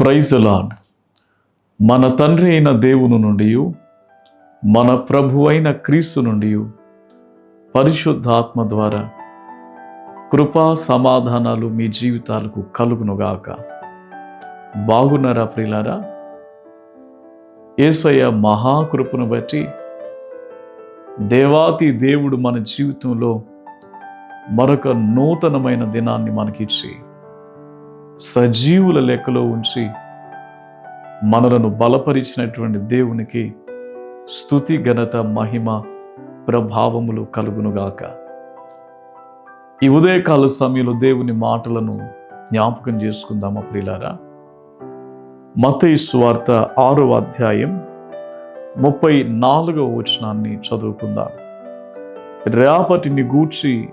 Praise lord మన తండ్రి అయిన దేవుని నుండి మన ప్రభు అయిన క్రీస్తు నుండి పరిశుద్ధాత్మ ద్వారా కృపా సమాధానాలు మీ జీవితాలకు కలుగునుగాక. బాగున్నారా ప్రిలారా ఏసయ్య మహాకృపను బట్టి దేవాతి దేవుడు మన జీవితంలో మరొక నూతనమైన దినాన్ని మనకిచ్చి సజీవుల లెక్కలో ఉంచి మనలను బలపరిచినటువంటి దేవునికి స్థుతి ఘనత మహిమ ప్రభావములు కలుగునుగాక. ఈ ఉదయకాల సమయంలో దేవుని మాటలను జ్ఞాపకం చేసుకుందామా ప్రిలారా మత స్వార్త ఆరో అధ్యాయం ముప్పై నాలుగవ వచనాన్ని చదువుకుందాం. రేపటిని గూర్చి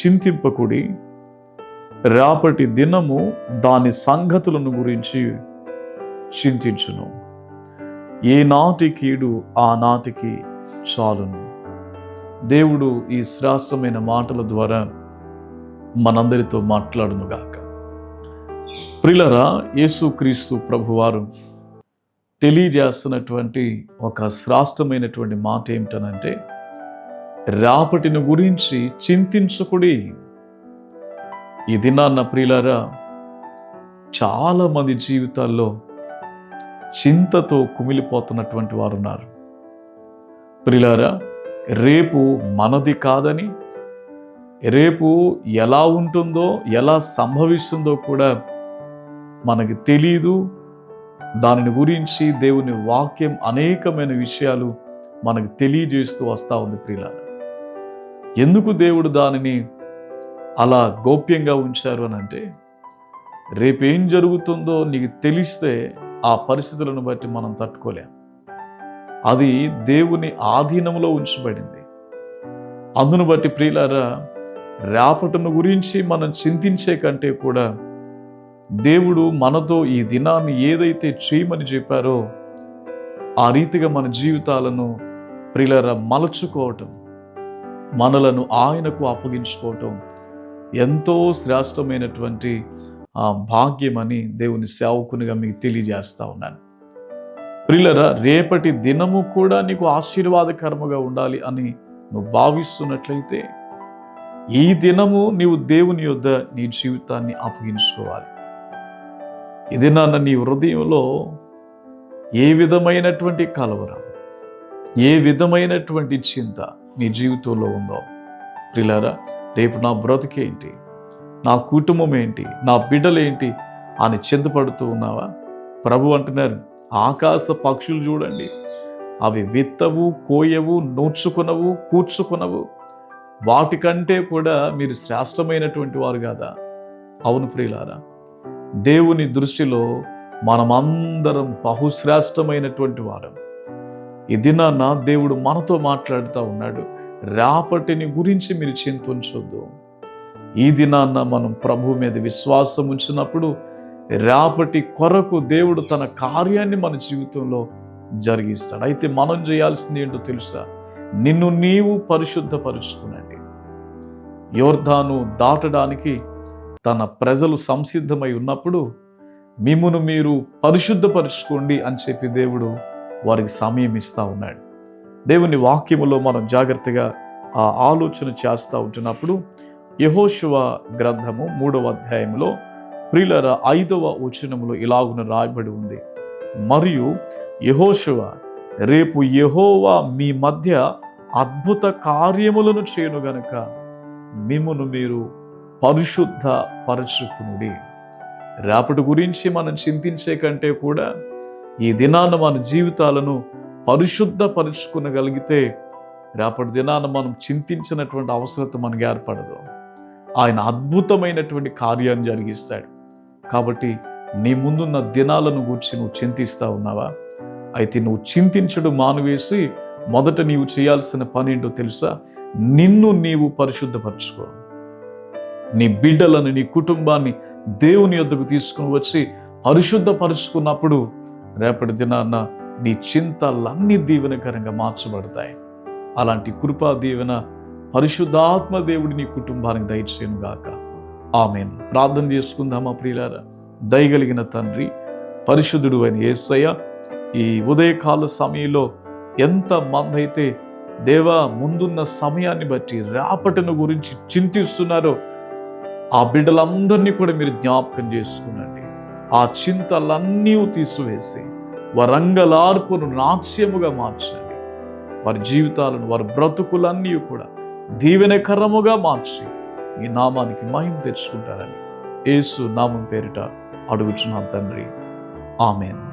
చింతింపకుడి రేపటి దినము దాని సంగతులను గురించి చింతించును. ఏ నాటికీడు కీడు చాలును. దేవుడు ఈ శ్రాష్టమైన మాటల ద్వారా మనందరితో మాట్లాడునుగాక ప్రిలరా యేసుక్రీస్తు ప్రభువారు తెలియజేస్తున్నటువంటి ఒక శ్రాష్టమైనటువంటి మాట ఏమిటనంటే రాపటిని గురించి చింతించుకుడి ఈ దినాన్న ప్రియులారా చాలామంది జీవితాల్లో చింతతో కుమిలిపోతున్నటువంటి వారు ఉన్నారు ప్రిలారా రేపు మనది కాదని రేపు ఎలా ఉంటుందో ఎలా సంభవిస్తుందో కూడా మనకి తెలీదు. దానిని గురించి దేవుని వాక్యం అనేకమైన విషయాలు మనకు తెలియజేస్తూ వస్తూ ఉంది ప్రియులారా. ఎందుకు దేవుడు దానిని అలా గోప్యంగా ఉంచారు అని అంటే రేపేం జరుగుతుందో నీకు తెలిస్తే ఆ పరిస్థితులను బట్టి మనం తట్టుకోలేం. అది దేవుని ఆధీనంలో ఉంచబడింది. అందును బట్టి ప్రియులారా రేపటిను గురించి మనం చింతించే కంటే కూడా దేవుడు మనతో ఈ దినాన్ని ఏదైతే చేయమని చెప్పారో ఆ రీతిగా మన జీవితాలను ప్రియులారా మలచుకోవటం మనలను ఆయనకు అప్పగించుకోవటం ఎంతో శ్రేష్టమైనటువంటి ఆ భాగ్యమని దేవుని సేవకునిగా మీకు తెలియజేస్తా ఉన్నాను. ప్రిల్లరా రేపటి దినము కూడా నీకు ఆశీర్వాదకరముగా ఉండాలి అని నువ్వు భావిస్తున్నట్లయితే ఈ దినము నీవు దేవుని యొద్ద నీ జీవితాన్ని అప్పగించుకోవాలి. ఇది నాన్న నీ హృదయంలో ఏ విధమైనటువంటి కలవరం ఏ విధమైనటువంటి చింత నీ జీవితంలో ఉందో ప్రిలారా రేపు నా బ్రతికేంటి? నా కుటుంబం ఏంటి నా బిడ్డలేంటి? అని చింతపడుతూ ఉన్నావా? ప్రభు అంటున్నారు ఆకాశ పక్షులు చూడండి. అవి విత్తవు కోయవు నూర్చుకునవు కూర్చుకునవు. వాటికంటే కూడా మీరు శ్రేష్టమైనటువంటి వారు కాదా? అవును ప్రియులారా దేవుని దృష్టిలో మనమందరం బహుశ్రేష్టమైనటువంటి వారం. ఈ దినాన దేవుడు మనతో మాట్లాడుతూ ఉన్నాడు. రాపటిని గురించి మీరు చింతించొద్దు. ఈ దినాన్న మనం ప్రభు మీద విశ్వాసం ఉంచినప్పుడు రాపటి కొరకు దేవుడు తన కార్యాన్ని మన జీవితంలో జరిగిస్తాడు. అయితే మనం చేయాల్సింది ఏంటో తెలుసా? నిన్ను నీవు పరిశుద్ధపరుచుకునండి. యోర్ధాను దాటడానికి తన ప్రజలు సంసిద్ధమై ఉన్నప్పుడు మిమ్మును మీరు పరిశుద్ధపరుచుకోండి అని చెప్పి దేవుడు వారికి సమయం ఇస్తూ ఉన్నాడు. దేవుని వాక్యములో మనం జాగ్రత్తగా ఆ ఆలోచన చేస్తూ ఉంటున్నప్పుడు యహోశువ గ్రంథము మూడవ అధ్యాయంలో ప్రిలర ఐదవ వచనములో ఇలాగున రాయబడి ఉంది. మరియు యహోశువ రేపు యహోవా మీ మధ్య అద్భుత కార్యములను చేయను గనుక మిమ్మును మీరు పరిశుద్ధ పరచుకునుడి రేపటి గురించి మనం చింతించే కంటే కూడా ఈ దినాన మన జీవితాలను పరిశుద్ధపరుచుకునగలిగితే రేపటి దినాన మనం చింతించినటువంటి అవసరత మనకు ఏర్పడదు. ఆయన అద్భుతమైనటువంటి కార్యాన్ని జరిగిస్తాడు. కాబట్టి నీ ముందున్న దినాలను గూర్చి నువ్వు చింతిస్తా ఉన్నావా? అయితే నువ్వు చింతించడం మానువేసి మొదట నీవు చేయాల్సిన పని ఏంటో తెలుసా? నిన్ను నీవు పరిశుద్ధపరచుకో. నీ బిడ్డలను నీ కుటుంబాన్ని దేవుని యొద్దకు తీసుకుని వచ్చి పరిశుద్ధపరుచుకున్నప్పుడు రేపటి దినాన్న నీ చింతలన్నీ దీవెనకరంగా మార్చబడతాయి. అలాంటి కృపా దీవెన పరిశుద్ధాత్మ దేవుడి నీ కుటుంబానికి దయచేయను గాక. ఆమెను. ప్రార్థన చేసుకుందామా ప్రియులారా? దయగలిగిన తండ్రి పరిశుద్ధుడు అని ఏసయ్య ఈ ఉదయకాల సమయంలో ఎంత మందైతే అయితే దేవా ముందున్న సమయాన్ని బట్టి రాపటను గురించి చింతిస్తున్నారో ఆ బిడ్డలందరినీ కూడా మీరు జ్ఞాపకం చేసుకునండి. ఆ చింతలన్నీ తీసివేసి వరంగలార్పును నాట్యముగా మార్చండి వారి జీవితాలను వారి బ్రతుకులన్నీ కూడా దీవెనకరముగా మార్చి ఈ నామానికి మహిమ తెచ్చుకుంటారని యేసు నామం పేరిట అడుగుచున్నాం తండ్రి. ఆమెను.